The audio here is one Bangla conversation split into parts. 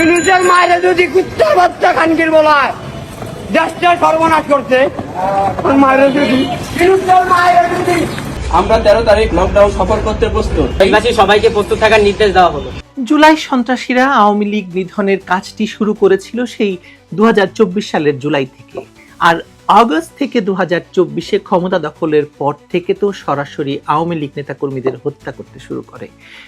ইনুসের মায়েরা যদি কুত্তার বাচ্চা খানকির বলায় দেশটা সর্বনাশ করছে। ওর যদি ইনুসের মায়েরা যদি আমরা তেরো তারিখ লকডাউন সফর করতে প্রস্তুত। দেশবাসী সবাইকে প্রস্তুত থাকার নির্দেশ দেওয়া হলো। জুলাই সন্ত্রাসীরা আওয়ামী লীগ নিধনের কাজটি শুরু করেছিল সেই দু হাজার চব্বিশ সালের জুলাই থেকে। আর আগস্ট থেকে দু হাজার চব্বিশে ক্ষমতা দখলের পর থেকে তো সরাসরি আওয়ামী লীগ নেতাকর্মীদের হত্যা করতে শুরু করে।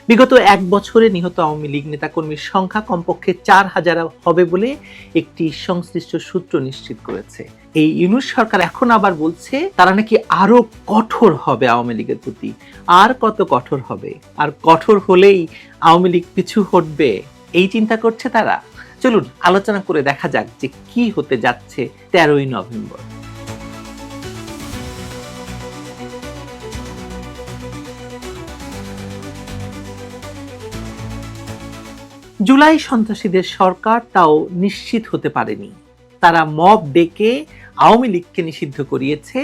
বিগত এক বছরে নিহত আওয়ামী লীগ নেতাকর্মীর সংখ্যা কমপক্ষে চার হাজার হবে বলে একটি সংশ্লিষ্ট সূত্র নিশ্চিত করেছে। এই ইউনুস সরকার এখন আবার বলছে, তারা নাকি আরও কঠোর হবে আওয়ামী লীগের প্রতি। আর কত কঠোর হবে? আর কঠোর হলেই আওয়ামী লীগ পিছু হটবে? এই চিন্তা করছে তারা? চলুন আলোচনা করে দেখা যাক যে কি হতে যাচ্ছে তেরোই নভেম্বর। জুলাই সন্ত্রাসীদের সরকার তাও নিশ্চিত হতে পারেনি। তারা মব ডেকে আওয়ামী লীগকে নিষিদ্ধ করিয়েছে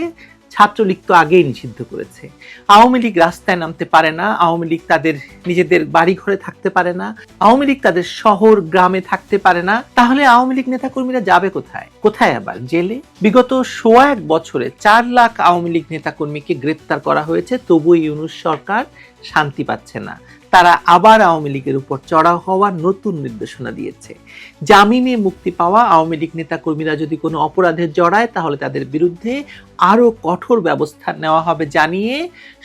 ছাত্রলীগ তো আগেই নিষিদ্ধ করেছে। আওয়ামী লীগ রাস্তায় নামতে পারে না, আওয়ামী লীগ তাদের নিজেদের বাড়ি ঘরে থাকতে পারে না, আওয়ামী লীগ তাদের শহর, গ্রামে থাকতে পারে না। তাহলে আওয়ামী লীগ নেতাকর্মীরা যাবে কোথায়? কোথায় আবার? জেলে? বিগত সোয়া এক বছরে চার লাখ আওয়ামী লীগ নেতাকর্মীকে গ্রেপ্তার করা হয়েছে তবু ইউনুস সরকার শান্তি পাচ্ছে না। তারা আবার আওয়ামী লীগের উপর চড়াও হওয়ার নতুন নির্দেশনা দিয়েছে। জামিনে মুক্তি পাওয়া আওয়ামী লীগ নেতাকর্মীরা যদি কোনো অপরাধে জড়ায়, তাহলে তাদের বিরুদ্ধে আরও কঠোর ব্যবস্থা নেওয়া হবে জানিয়ে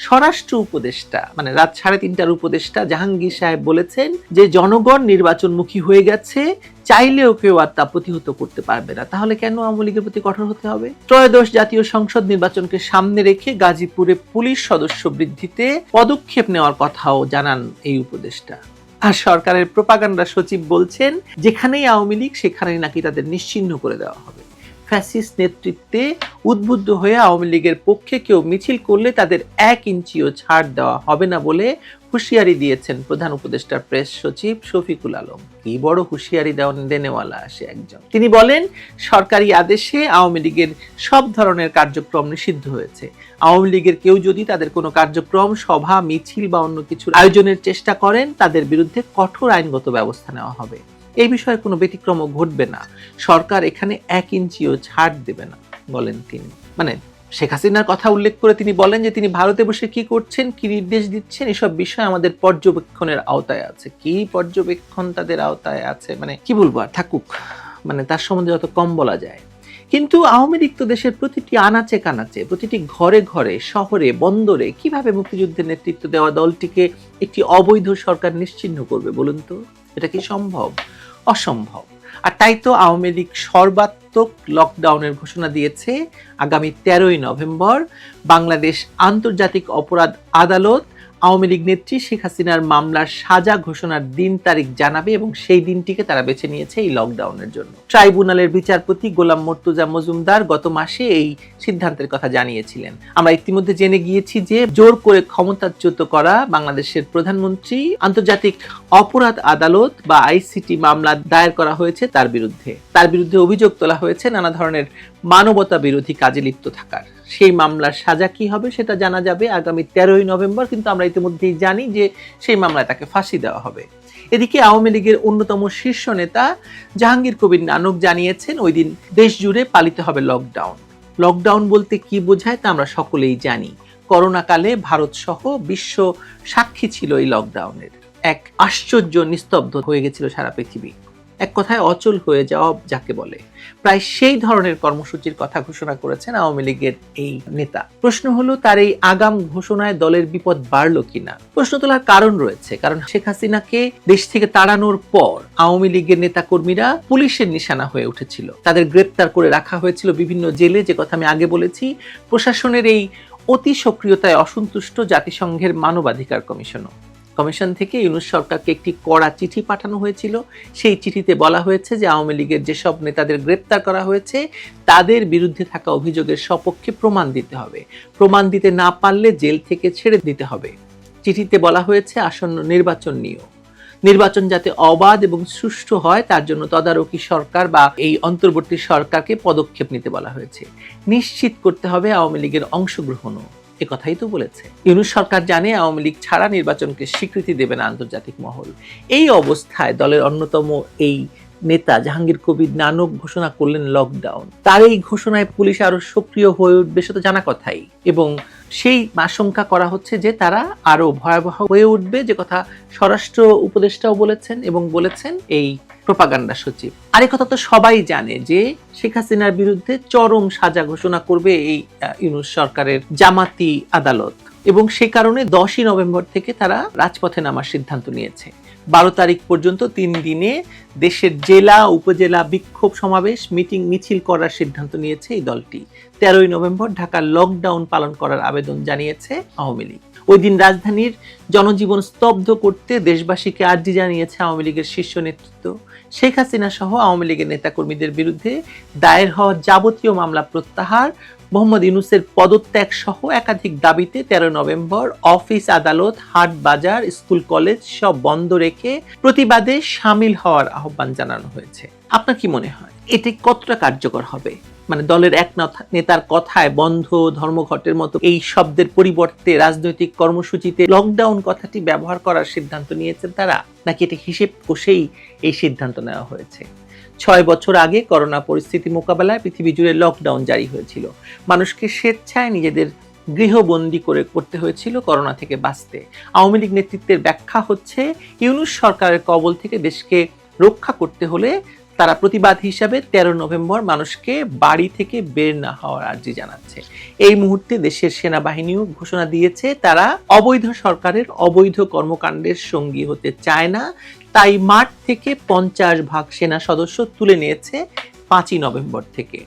স্বরাষ্ট্র উপদেষ্টা মানে রাত সাড়ে তিনটার উপদেষ্টা জাহাঙ্গীর সাহেব বলেছেন যে, জনগণ নির্বাচনমুখী হয়ে গেছে চাইলেও কেউ আর তা প্রতিহত করতে পারবে না। তাহলে কেন আওয়ামী লীগের প্রতি কঠোর হতে হবে? ত্রয়োদশ জাতীয় সংসদ নির্বাচনকে সামনে রেখে গাজীপুরে পুলিশ সদস্য বৃদ্ধিতে পদক্ষেপ নেওয়ার কথাও জানান এই উপদেষ্টা। আর সরকারের প্রপাগান্ডা সচিব বলছেন, যেখানেই আওয়ামী লীগ, সেখানেই নাকি তাদের নিশ্চিহ্ন করে দেওয়া হবে। ফ্যাসিস্ট নেতৃত্বে উদ্বুদ্ধ হয়ে আওয়ামী লীগের পক্ষে কেউ মিছিল করলে তাদের এক ইঞ্চিও ছাড় দেওয়া হবে না বলে হুঁশিয়ারি দিয়েছেন প্রধান উপদেষ্টা প্রেস সচিব শফিকুল আলম। কি বড় হুঁশিয়ারি দেওয়া দেনেওয়ালা আসে একজন। তিনি বলেন, সরকারি আদেশে আওয়ামী লীগের সব ধরনের কার্যক্রম নিষিদ্ধ হয়েছে। আওয়ামী লীগের কেউ যদি তাদের কোনো কার্যক্রম, সভা, মিছিল বা অন্য কিছুর আয়োজনের চেষ্টা করেন, তাদের বিরুদ্ধে কঠোর আইনগত ব্যবস্থা নেওয়া হবে। এই বিষয়ে কোনো ব্যতিক্রমও ঘটবে না। সরকার এখানে এক ইঞ্চিও ছাড় দেবে না, বলেন তিনি। মানে শেখ হাসিনার কথা উল্লেখ করে তিনি বলেন যে তিনি ভারতে বসে কি করছেন, কি নির্দেশ দিচ্ছেন, এসব বিষয় আমাদের পর্যবেক্ষণের আওতায় আছে। কি পর্যবেক্ষণ তাদের আওতায় আছে? মানে কি বলব আর, থাকুক। মানে তার সম্বন্ধে যত কম বলা যায়। কিন্তু আওয়ামী লীগ তো দেশের প্রতিটি আনাচে কানাচে, প্রতিটি ঘরে ঘরে, শহরে, বন্দরে কীভাবে মুক্তিযুদ্ধের নেতৃত্ব দেওয়া দলটিকে একটি অবৈধ সরকার নিশ্চিহ্ন করবে বলুন তো? এটা কি সম্ভব? অসম্ভব। আর তাই তো আওয়ামী লীগ সর্বাত্মক লকডাউনের ঘোষণা দিয়েছে আগামী তেরোই নভেম্বর। বাংলাদেশ আন্তর্জাতিক অপরাধ আদালত আওয়ামী লীগ নেত্রী শেখ হাসিনার মামলার সাজা ঘোষণার দিন তারিখ জানাবে এবং সেই দিনটিকে তারা বেছে নিয়েছে এই লকডাউনের জন্য। ট্রাইব্যুনালের বিচারপতি গোলাম মর্তুজা মজুমদার গত মাসে এই সিদ্ধান্তের কথা জানিয়েছিলেন। আমরা ইতিমধ্যে জেনে গিয়েছি যে জোর করে ক্ষমতাচ্যুত করা বাংলাদেশের প্রধানমন্ত্রী আন্তর্জাতিক অপরাধ আদালত বা আইসিটি মামলা দায়ের করা হয়েছে তার বিরুদ্ধে। তার বিরুদ্ধে অভিযোগ তোলা হয়েছে নানা ধরনের মানবতা বিরোধী কাজে লিপ্ত থাকার। সেই মামলার সাজা কি হবে সেটা জানা যাবে আগামী তেরোই নভেম্বর, কিন্তু আমরা ইতিমধ্যেই জানি যে সেই মামলায় তাকে ফাঁসি দেওয়া হবে। এদিকে আওয়ামী লীগের অন্যতম শীর্ষ নেতা জাহাঙ্গীর কবির নানক জানিয়েছেন, ওই দিন দেশ জুড়ে পালিত হবে লকডাউন। লকডাউন বলতে কি বোঝায় তা আমরা সকলেই জানি। করোনাকালে ভারত সহ বিশ্ব সাক্ষী ছিল এই লকডাউনের। এক আশ্চর্য নিস্তব্ধ হয়ে গেছিল সারা পৃথিবী। এক কথায় অচল হয়ে যাওয়া যাকে বলে। প্রায় সেই ধরনের কর্মসূচির কথা ঘোষণা করেছেন আওয়ামী লীগের এই নেতা। প্রশ্ন হলো, তার এই আগাম ঘোষণায় দলের বিপদ বাড়ল কিনা? প্রশ্ন তোলার কারণ রয়েছে, কারণ শেখ হাসিনাকে দেশ থেকে তাড়ানোর পর আওয়ামী লীগের নেতা কর্মীরা পুলিশের নিশানা হয়ে উঠেছিল। তাদের গ্রেপ্তার করে রাখা হয়েছিল বিভিন্ন জেলে, যে কথা আমি আগে বলেছি। প্রশাসনের এই অতি সক্রিয়তায় অসন্তুষ্ট জাতিসংঘের মানবাধিকার কমিশনও। কমিশন থেকে ইউনুস সরকারকে একটি কড়া চিঠি পাঠানো হয়েছিল। সেই চিঠিতে বলা হয়েছে যে আওয়ামী লীগের যেসব নেতাদের গ্রেপ্তার করা হয়েছে, তাদের বিরুদ্ধে থাকা অভিযোগের সপক্ষে প্রমাণ দিতে হবে। প্রমাণ দিতে না পারলে জেল থেকে ছেড়ে দিতে হবে। চিঠিতে বলা হয়েছে, আসন্ন নির্বাচন নিয়েও। নির্বাচন যাতে অবাধ এবং সুষ্ঠু হয়, তার জন্য তদারকি সরকার বা এই অন্তর্বর্তী সরকারকে পদক্ষেপ নিতে বলা হয়েছে। নিশ্চিত করতে হবে আওয়ামী লীগের অংশগ্রহণও। কথাই তো বলেছে। ইউনুস সরকার জানে আওয়ামী লীগ ছাড়া নির্বাচনকে স্বীকৃতি দেবে না আন্তর্জাতিক মহল। এই অবস্থায় দলের অন্যতম এই নেতা জাহাঙ্গীর কবির নানক ঘোষণা করলেন লকডাউন তার এই ঘোষণায় পুলিশ আরও সক্রিয় হয়ে উঠবে সেটা জানা কথাই। এবং সেই আশঙ্কা করা হচ্ছে যে তারা আরও ভয়াবহ হয়ে উঠবে, যে কথা স্বরাষ্ট্র উপদেষ্টাও বলেছেন এবং বলেছেন এই প্রপাগান্ডা সচিব। আর কথা তো সবাই জানে যে শেখ হাসিনার বিরুদ্ধে চরম সাজা ঘোষণা করবে এই ইউনুস সরকারের জামাতি আদালত। এবং সে কারণে দশই নভেম্বর থেকে তারা রাজপথে নামার সিদ্ধান্ত নিয়েছে। বারো তারিখ পর্যন্ত তিন দিনে দেশের জেলা, উপজেলা বিক্ষোভ সমাবেশ, মিটিং, মিছিল করার সিদ্ধান্ত নিয়েছে এই দলটি। তেরোই নভেম্বর ঢাকার লকডাউন পালন করার আবেদন জানিয়েছে আওয়ামী লীগ। ওই দিন রাজধানীর জনজীবন স্তব্ধ করতে দেশবাসীকে আর্জি জানিয়েছে আওয়ামী লীগের শীর্ষ নেতৃত্ব। শেখ হাসিনা সহ আওয়ামী লীগের নেতাকর্মীদের বিরুদ্ধে দায়ের হওয়া যাবতীয় মামলা প্রত্যাহার, মোহাম্মদ ইউনুসের পদত্যাগ সহ একাধিক দাবিতে তেরো নভেম্বর অফিস আদালত, হাট বাজার, স্কুল কলেজ সব বন্ধ রেখে প্রতিবাদে সামিল হওয়ার আহ্বান জানানো হয়েছে। আপনার কি মনে হয়? এটি কতটা কার্যকর হবে? মানে দলের এক নেতার কথায় বন্ধ ধর্মঘটের মতো এই শব্দের পরিবর্তে রাজনৈতিক কর্মসূচিতে লকডাউন কথাটি ব্যবহার করার সিদ্ধান্ত নিয়েছেন তারা? নাকি এটা হিসেব কষেই এই সিদ্ধান্ত নেওয়া হয়েছে? ছয় বছর আগে করোনা পরিস্থিতি মোকাবেলায় পৃথিবী জুড়ে লকডাউন জারি হয়েছিল। মানুষকে স্বেচ্ছায় নিজেদের গৃহবন্দী করে করতে হয়েছিল করোনা থেকে বাঁচতে। আওয়ামী লীগ নেতৃত্বের ব্যাখ্যা হচ্ছে, ইউনুস সরকারের কবল থেকে দেশকে রক্ষা করতে হলে তারা প্রতিবাদ হিসাবে তেরো নভেম্বর মানুষকে বাড়ি থেকে বের না হওয়ার আর্জি জানাচ্ছে। এই মুহূর্তে দেশের সেনাবাহিনীও ঘোষণা দিয়েছে, তারা অবৈধ সরকারের অবৈধ কর্মকাণ্ডের সঙ্গী হতে চায় না। তাই মাঠ থেকে পঞ্চাশ ভাগ সেনা সদস্য তুলে নিয়েছে পাঁচই নভেম্বর থেকে।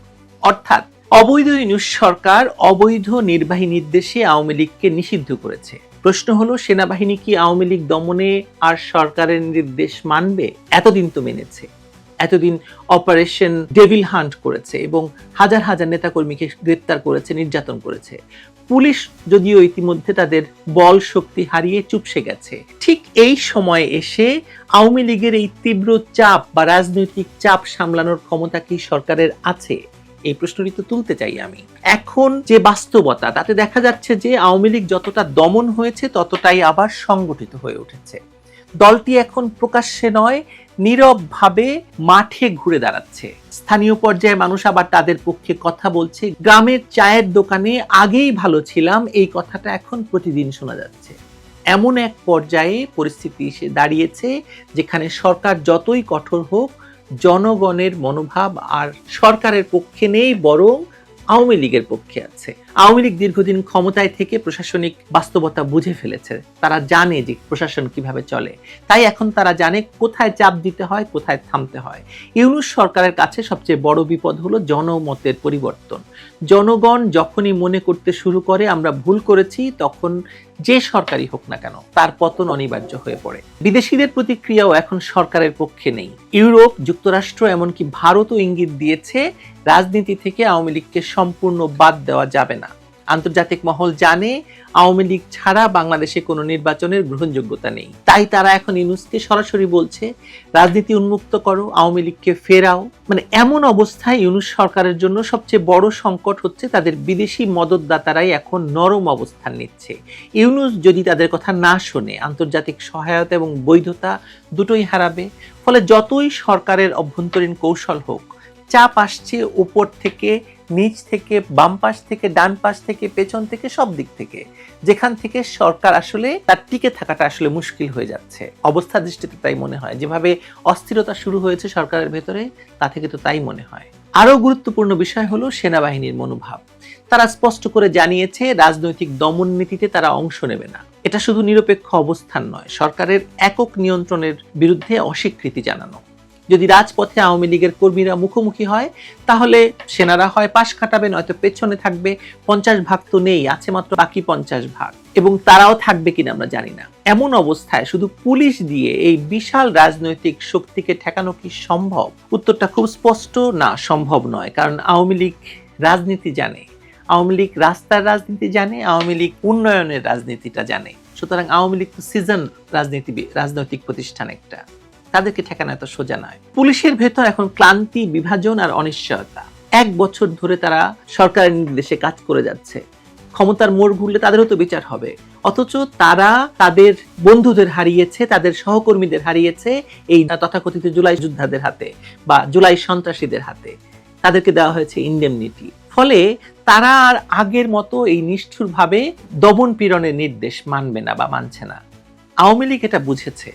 অর্থাৎ অবৈধ ইউনুস সরকার অবৈধ নির্বাহী নির্দেশে আওয়ামী লীগকে নিষিদ্ধ করেছে। প্রশ্ন হলো, সেনাবাহিনী কি আওয়ামী লীগ দমনে আর সরকারের নির্দেশ মানবে? এতদিন তো মেনেছে। এতদিন অপারেশন ডেভিল হান্ট করেছে এবং হাজার হাজার নেতাকর্মীকে গ্রেপ্তার করেছে, নির্যাতন করেছে। পুলিশ যদিও ইতিমধ্যে তাদের বল শক্তি হারিয়ে চুপসে গেছে। ঠিক এই সময়ে এসে আওয়ামী লীগের এই তীব্র চাপ বা রাজনৈতিক চাপ সামলানোর ক্ষমতা কি সরকারের আছে? এই প্রশ্নটি তো তুলতে চাই আমি। এখন যে বাস্তবতা, তাতে দেখা যাচ্ছে যে আওয়ামী লীগ যতটা দমন হয়েছে, ততটাই আবার সংগঠিত হয়ে উঠেছে। দলটি এখন প্রকাশ্যে নয়, নীরবভাবে মাঠে ঘুরে দাঁড়াচ্ছে। স্থানীয় পর্যায়ে মানুষ আবার তাদের পক্ষে কথা বলছে। গ্রামের চায়ের দোকানে আগেই ভালো ছিলাম, এই কথাটা এখন প্রতিদিন শোনা যাচ্ছে। এমন এক পর্যায়ে পরিস্থিতি এসে দাঁড়িয়েছে, যেখানে সরকার যতই কঠোর হোক, জনগণের মনোভাব আর সরকারের পক্ষে নেই বরং আওয়ামী লীগের পক্ষে আছে। আওয়ামী লীগ দীর্ঘদিন ক্ষমতায় থেকে প্রশাসনিক বাস্তবতা বুঝে ফেলেছে। তারা জানে যে প্রশাসন কীভাবে চলে। তাই এখন তারা জানে কোথায় চাপ দিতে হয়, কোথায় থামতে হয়। ইউনুস সরকারের কাছে সবচেয়ে বড় বিপদ হলো জনমতের পরিবর্তন। জনগণ যখনই মনে করতে শুরু করে, আমরা ভুল করেছি, তখন যে সরকারই হোক না কেন, তার পতন অনিবার্য হয়ে পড়ে। বিদেশিদের প্রতিক্রিয়াও এখন সরকারের পক্ষে নেই। ইউরোপ, যুক্তরাষ্ট্র, এমনকি ভারতও ইঙ্গিত দিয়েছে, রাজনীতি থেকে আওয়ামী লীগকে সম্পূর্ণ বাদ দেওয়া যাবে না। আন্তর্জাতিক মহল জানে, আওয়ামী লীগ ছাড়া বাংলাদেশে কোনো নির্বাচনের গ্রহণযোগ্যতা নেই। তাই তারা এখন ইউনুসকে সরাসরি বলছে, রাজনীতি উন্মুক্ত করো, আওয়ামী লীগকে ফেরাও। মানে এমন অবস্থায় ইউনুস সরকারের জন্য সবচেয়ে বড় সংকট হচ্ছে তাদের বিদেশি মদতদাতারাই এখন নরম অবস্থান নিচ্ছে। ইউনুস যদি তাদের কথা না শোনে, আন্তর্জাতিক সহায়তা এবং বৈধতা দুটোই হারাবে। ফলে যতই সরকারের অভ্যন্তরীণ কৌশল হোক, চাপ আসছে উপর থেকে নিচ থেকে, বাম পাশ থেকে, ডান পাশ থেকে, পেছন থেকে, সব দিক থেকে। যেখান থেকে সরকার আসলে তার টিকে থাকাটা আসলে মুশকিল হয়ে যাচ্ছে। অবস্থা দৃষ্টিতে তাই মনে হয়। যেভাবে অস্থিরতা শুরু হয়েছে সরকারের ভেতরে, তা থেকে তো তাই মনে হয়। আরও গুরুত্বপূর্ণ বিষয় হলো সেনাবাহিনীর মনোভাব। তারা স্পষ্ট করে জানিয়েছে, রাজনৈতিক দমন নীতিতে তারা অংশ নেবে না। এটা শুধু নিরপেক্ষ অবস্থান নয়, সরকারের একক নিয়ন্ত্রণের বিরুদ্ধে অস্বীকৃতি জানানো। যদি রাজপথে আওয়ামী লীগের কর্মীরা মুখোমুখি হয়, তাহলে সেনারা হয় পাশ কাটাবে নয়তো পেছনে থাকবে। পঞ্চাশ ভাগ তো নেই, আছে মাত্র বাকি পঞ্চাশ ভাগ। এবং তারাও থাকবে কিনা আমরা জানি না। এমন অবস্থায় শুধু পুলিশ দিয়ে এই বিশাল রাজনৈতিক শক্তিকে ঠেকানো কি সম্ভব? উত্তরটা খুব স্পষ্ট না, সম্ভব নয়। কারণ আওয়ামী লীগ রাজনীতি জানে। আওয়ামী লীগ রাস্তার রাজনীতি জানে, আওয়ামী লীগ উন্নয়নের রাজনীতিটা জানে। সুতরাং আওয়ামী লীগ তো সিজন রাজনীতি রাজনৈতিক প্রতিষ্ঠান একটা। তাদেরকে ঠেকানো এত সোজা নয়। পুলিশের ভেতর এখন ক্লান্তি, বিভাজন আর অনিশ্চয়তা। এক বছর ধরে তারা সরকারের নির্দেশে কাজ করে যাচ্ছে। ক্ষমতার মোড় ঘুরলে তাদেরও তো বিচার হবে। অথচ তারা তাদের বন্ধুদের হারিয়েছে, তাদের সহকর্মীদের হারিয়েছে এই তথাকথিত জুলাই যোদ্ধাদের হাতে বা জুলাই সন্ত্রাসীদের হাতে। তাদেরকে দেওয়া হয়েছে ইন্ডেমনিটি ফলে তারা আর আগের মতো এই নিষ্ঠুরভাবে দমন পীড়নের নির্দেশ মানবে না বা মানছে না। আওয়ামী লীগ এটা বুঝেছে।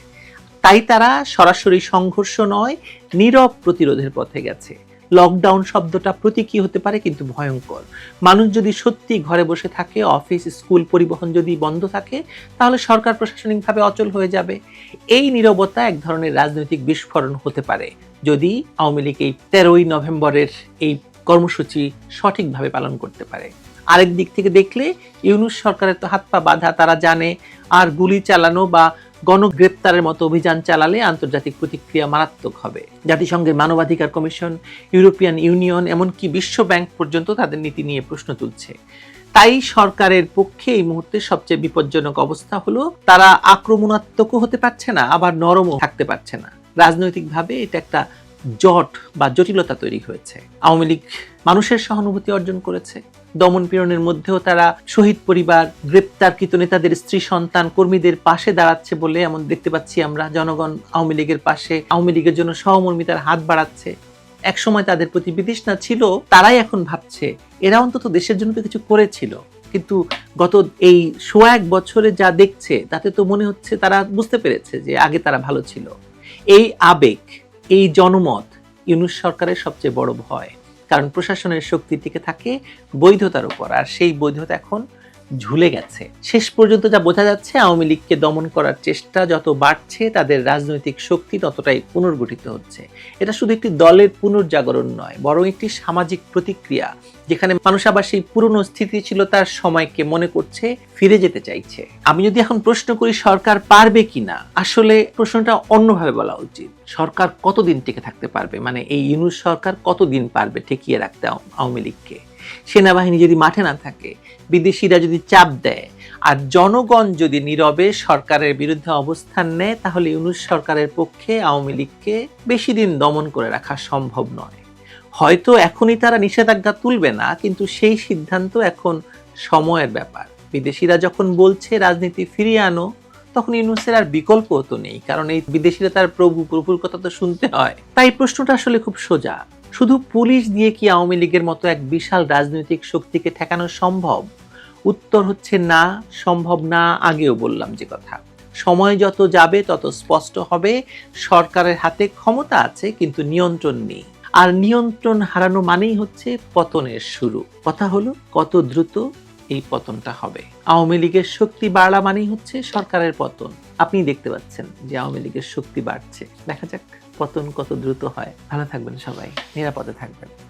তাই তারা সরাসরি সংঘর্ষ নয়, নীরব প্রতিরোধের পথে গেছে। লকডাউন শব্দটা প্রতীকী হতে পারে কিন্তু ভয়ঙ্কর। মানুষ যদি সত্যি ঘরে বসে থাকে, অফিস, স্কুল পরিবহন যদি বন্ধ থাকে, তাহলে সরকার প্রশাসনিকভাবে অচল হয়ে যাবে। এই নীরবতা এক ধরনের রাজনৈতিক বিস্ফোরণ হতে পারে, যদি আওয়ামী লীগ এই তেরোই নভেম্বরের এই কর্মসূচি সঠিকভাবে পালন করতে পারে। আরেক দিক থেকে দেখলে ইউনুস সরকারের তো হাত পা বাঁধা, তারা জানে আর গুলি চালানো বা গণগ্রেপ্তারের মতো অভিযান চালালে আন্তর্জাতিক প্রতিক্রিয়া মারাত্মক হবে। জাতিসংঘের মানবাধিকার কমিশন, ইউরোপিয়ান ইউনিয়ন, এমনকি বিশ্ব ব্যাংক পর্যন্ত তাদের নীতি নিয়ে প্রশ্ন তুলছে। তাই সরকারের পক্ষে এই মুহূর্তে সবচেয়ে বিপজ্জনক অবস্থা হলো, তারা আক্রমণাত্মকও হতে পারছে না, আবার নরমও থাকতে পারছে না। রাজনৈতিকভাবে এটা একটা জট বা জটিলতা তৈরি হয়েছে। আওয়ামী লীগ মানুষের সহানুভূতি অর্জন করেছে। দমন পীড়নের মধ্যেও তারা শহীদ পরিবার, গ্রেপ্তারকৃত নেতাদের স্ত্রী, সন্তান, কর্মীদের পাশে দাঁড়াচ্ছে বলে এমন দেখতে পাচ্ছি আমরা। জনগণ আওয়ামী লীগের পাশে, আওয়ামী লীগের জন্য সহমর্মিতার হাত বাড়াচ্ছে। একসময় তাদের প্রতি বিতৃষ্ণা ছিল, তারাই এখন ভাবছে, এরা অন্তত দেশের জন্য তো কিছু করেছিল। কিন্তু গত এই সোয়া এক বছরে যা দেখছে, তাতে তো মনে হচ্ছে তারা বুঝতে পেরেছে যে আগে তারা ভালো ছিল। এই আবেগ, এই জনমত ইউনুস সরকারের সবচেয়ে বড় ভয়। কারণ প্রশাসনের শক্তি টিকে থাকে বৈধতার উপর। আর সেই বৈধতা এখন ঝুলে গেছে। শেষ পর্যন্ত যা বোঝা যাচ্ছে, আওয়ামী লীগকে দমন করার চেষ্টা যত বাড়ছে, তাদের রাজনৈতিক শক্তি ততটাই পুনর্গঠিত হচ্ছে। এটা শুধু একটি দলের পুনর্জাগরণ নয়, বরং একটি সামাজিক প্রতিক্রিয়া, যেখানে মানুষ আবার সেই পুরনো স্থিতিশীলতার সময়কে মনে করছে, ফিরে যেতে চাইছে। আমি যদি এখন প্রশ্ন করি, সরকার পারবে কিনা? আসলে প্রশ্নটা অন্যভাবে বলা উচিত। সরকার কতদিন টিকে থাকতে পারবে? মানে এই ইউনুস সরকার কতদিন পারবে ঠেকিয়ে রাখতে আওয়ামী লীগকে? সেনাবাহিনী যদি মাঠে না থাকে, বিদেশিরা যদি চাপ দেয়, আর জনগণ যদি নীরবে সরকারের বিরুদ্ধে অবস্থান নেয়, তাহলে ইউনুস সরকারের পক্ষে আওয়ামী লীগকে বেশি দিন দমন করে রাখা সম্ভব নয়। হয়তো এখনই তারা নিষেধাজ্ঞা তুলবে না, কিন্তু সেই সিদ্ধান্ত এখন সময়ের ব্যাপার। বিদেশিরা যখন বলছে রাজনীতি ফিরিয়ে আনো, তখন ইউনুসের আর বিকল্প তো নেই, কারণ এই বিদেশিরা তার প্রভু, প্রভুর কথা তো শুনতে হয়। তাই প্রশ্নটা আসলে খুব সোজা। শুধু পুলিশ দিয়ে কি আওয়ামী লীগের মতো এক বিশাল রাজনৈতিক শক্তিকে ঠেকানো সম্ভব? উত্তর হচ্ছে না, সম্ভব না আগেও বললাম যে কথা। সময় যত যাবে, তত স্পষ্ট হবে, সরকারের হাতে ক্ষমতা আছে, কিন্তু নিয়ন্ত্রণ নেই। আর নিয়ন্ত্রণ হারানো মানেই হচ্ছে পতনের শুরু। কথা হলো, কত দ্রুত এই পতনটা হবে। আওয়ামী লীগের শক্তি বাড়া মানেই হচ্ছে সরকারের পতন। আপনি দেখতে পাচ্ছেন যে আওয়ামী লীগের শক্তি বাড়ছে। দেখা যাক। পতন কত দ্রুত হয়। ভালো থাকবেন সবাই নিরাপদে থাকবেন।